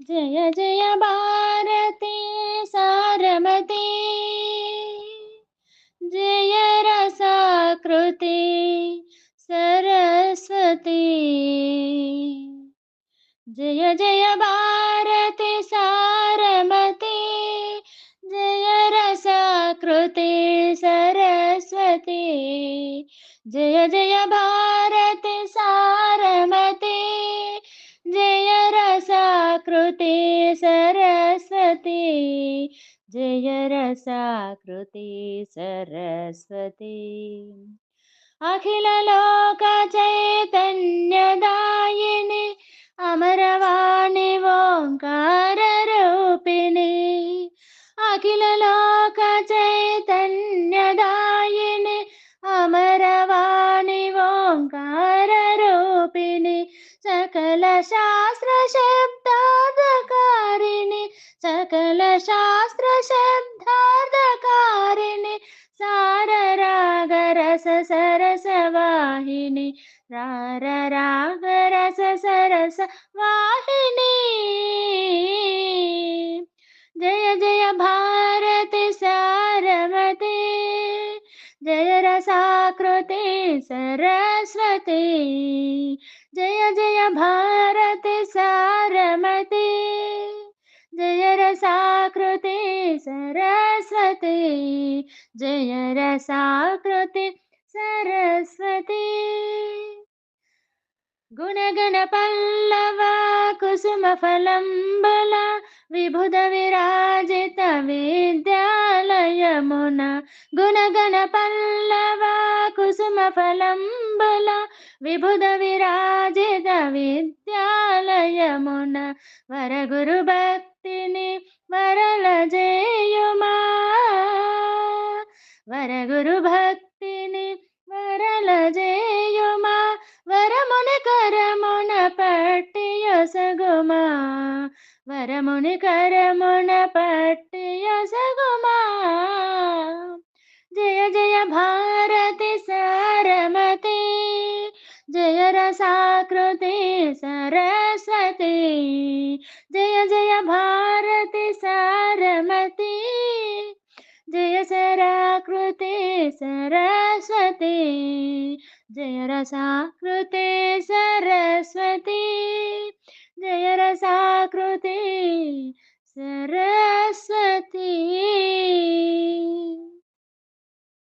जय जय भारती सारमती। जय रसाकृति सरस्वती। जय जय भारती सारमती। जय रसाकृति सरस्वती। जय जय भारती सारमती सरस्वती जय रसाकृति सरस्वती अखिल लोक चैतन्यदायिनि अमरवाणि ओङ्काररूपिणि अखिल लोक चैतन्यदायिनि अमरवाणि ओङ्काररूपिणि सकल सकल शास्त्र शब्दार्थकारिणि सार राग रस सरस वाहिनी जय जय भारती सारमती जय रसाकृति सरस्वती। सरस्वती जय रसाकृति सरस्वती गुणगणपल्लव कुसुमफलम्बल विबुध विराजित विद्यालयमुना गुणगणपल्लव कुसुमफलम्बल विबुध विराजित विद्यालयमुन वरगुरुभक्तिनि వరగురు భక్తిని వరల జేయుమా వరముని కరమున పట్టియొసగుమా వరముని కరమున పట్టియొసగుమా జయ జయ భారతి సారమతి జయ రసాకృతి సరస్వతి జయ జయ భారతి सरस्वती जय रसाकृते सरस्वती जय रसाकृते सरस्वती